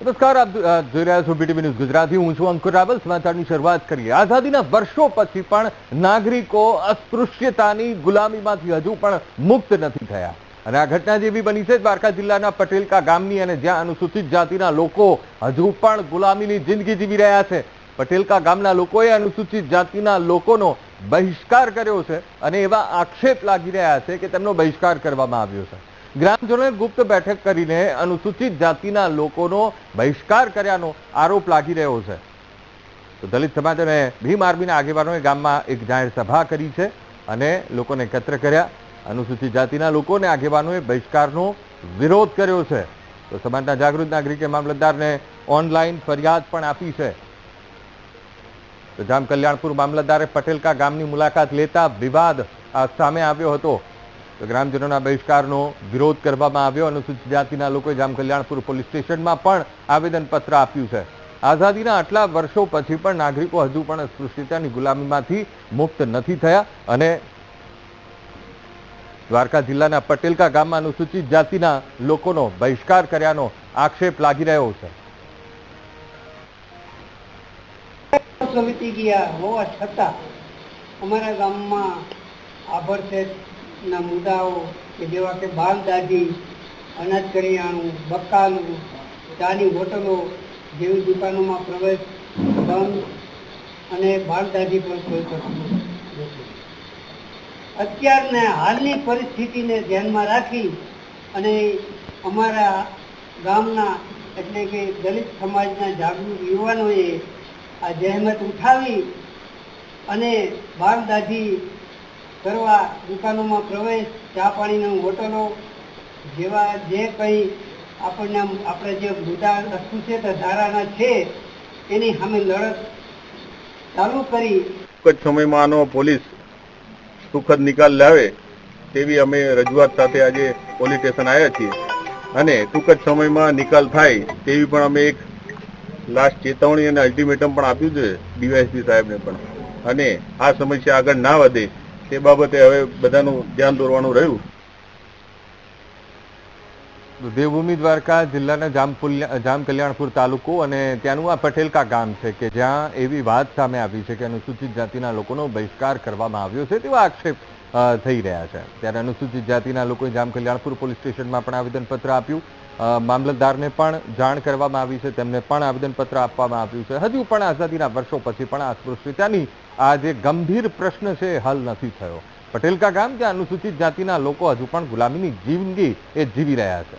નમસ્કાર, આપ જોઈ રહ્યા છો બીટીવી ન્યૂઝ ગુજરાતી. હું છું અંકુર રાવલ. સમાચારની શરૂઆત કરીએ. આઝાદીના વર્ષો પછી પણ નાગરિકો અસ્પૃશ્યતાની ગુલામીમાંથી હજુ પણ મુક્ત નથી થયા. અને આ ઘટના જેવી બની છે, દ્વારકા જિલ્લાના પટેલકા ગામની અને જ્યાં અનુસૂચિત જાતિના લોકો હજુ પણ ગુલામીની જિંદગી જીવી રહ્યા છે. પટેલકા ગામના લોકોએ અનુસૂચિત જાતિના લોકોનો બહિષ્કાર કર્યો છે અને એવા આક્ષેપ લાગી રહ્યા છે કે તેમનો બહિષ્કાર કરવામાં આવ્યો છે. ગ્રામજનોએ ગુપ્ત બેઠક કરીને અનુસૂચિત જાતિના લોકોનો બહિષ્કાર કર્યાનો આરોપ લાગી રહ્યો છે. તો દલિત સમાજ અને ભીમ આર્મીના આગેવાનોએ ગામમાં એક જાહેર સભા કરી છે અને લોકોને એકત્ર કર્યા. અનુસૂચિત જાતિના લોકોને આગેવાનોએ બહિષ્કારનો વિરોધ કર્યો છે. તો સમાજના જાગૃત નાગરિકે મામલતદારને ઓનલાઈન ફરિયાદ પણ આપી છે. તો જામ કલ્યાણપુર મામલતદારે પટેલકા ગામની મુલાકાત લેતા વિવાદ સામે આવ્યો હતો. તો ગ્રામજનોના બહિષ્કારનો વિરોધ કરવામાં આવ્યો. અનુસૂચિત જાતિના લોકોએ જામકલ્યાણપુર પોલીસ સ્ટેશનમાં પણ આવેદનપત્ર આપ્યું છે. આઝાદીના આટલા વર્ષો પછી પણ નાગરિકો હજુ પણ અસ્પૃશ્યતાની ગુલામીમાંથી મુક્ત નથી થયા અને દ્વારકા જિલ્લાના પટેલકા ગામમાં અનુસૂચિત જાતિના લોકોનો બહિષ્કાર કર્યાનો આક્ષેપ લાગી રહ્યો છે. સમિતિ ગયા હોવા છતાં અમારા ગામમાં આભરસેટના મુદ્દાઓ કે જેવા કે બાલ દાઢી અનાજ કરિયાણું, બકાલું, ચાની હોટલો જેવી દુકાનોમાં પ્રવેશ બંધ અને બાલ પણ કોઈ અત્યારને હાલની પરિસ્થિતિને ધ્યાનમાં રાખી અને અમારા ગામના એટલે કે દલિત સમાજના જાગૃત યુવાનોએ આ જહેમત ઉઠાવી અને બાલ દાઢી કરવા દુકાનોમાં પ્રવેશ, ચા પાણીની હોટલો જેવા જે કંઈ આપણને આપણે જે મુદ્દા અસ્પૃશ્યત ધારાના છે, એની સામે લડત ચાલુ કરી. ટૂંક સમયમાં આનો પોલીસ સુખદ નિકાલ લાવે તેવી અમે રજૂઆત સાથે આજે પોલીસ સ્ટેશન આવ્યા છીએ. અને ટૂંક જ સમયમાં નિકાલ થાય તેવી પણ અમે એક લાસ્ટ ચેતવણી અને અલ્ટિમેટમ પણ આપ્યું છે ડીવાયસપી સાહેબને પણ. અને આ સમસ્યા આગળ ના વધે તે બાબતે હવે બધાનું ધ્યાન દોરવાનું રહ્યું. દેવભૂમિ દ્વારકા જિલ્લાના જામ કલ્યાણપુર તાલુકો અને ત્યાંનું આ પટેલકા ગામ છે કે જ્યાં એવી વાત સામે આવી છે કે અનુસૂચિત જાતિના લોકોનો બહિષ્કાર કરવામાં આવ્યો છે તેવા આક્ષેપ થઈ રહ્યા છે. ત્યારે અનુસૂચિત જાતિના લોકોએ જામ કલ્યાણપુર પોલીસ સ્ટેશનમાં પણ આવેદનપત્ર આપ્યું. મામલતદારને પણ જાણ કરવામાં આવી છે. તેમને પણ આવેદનપત્ર આપવામાં આવ્યું છે. હજુ પણ આઝાદીના વર્ષો પછી પણ આ અસ્પૃશ્યતાની આ જે ગંભીર પ્રશ્ન છે હલ નથી થયો. પટેલકા ગામ જ્યાં અનુસૂચિત જાતિના લોકો હજુ પણ ગુલામીની જિંદગી એ જીવી રહ્યા છે?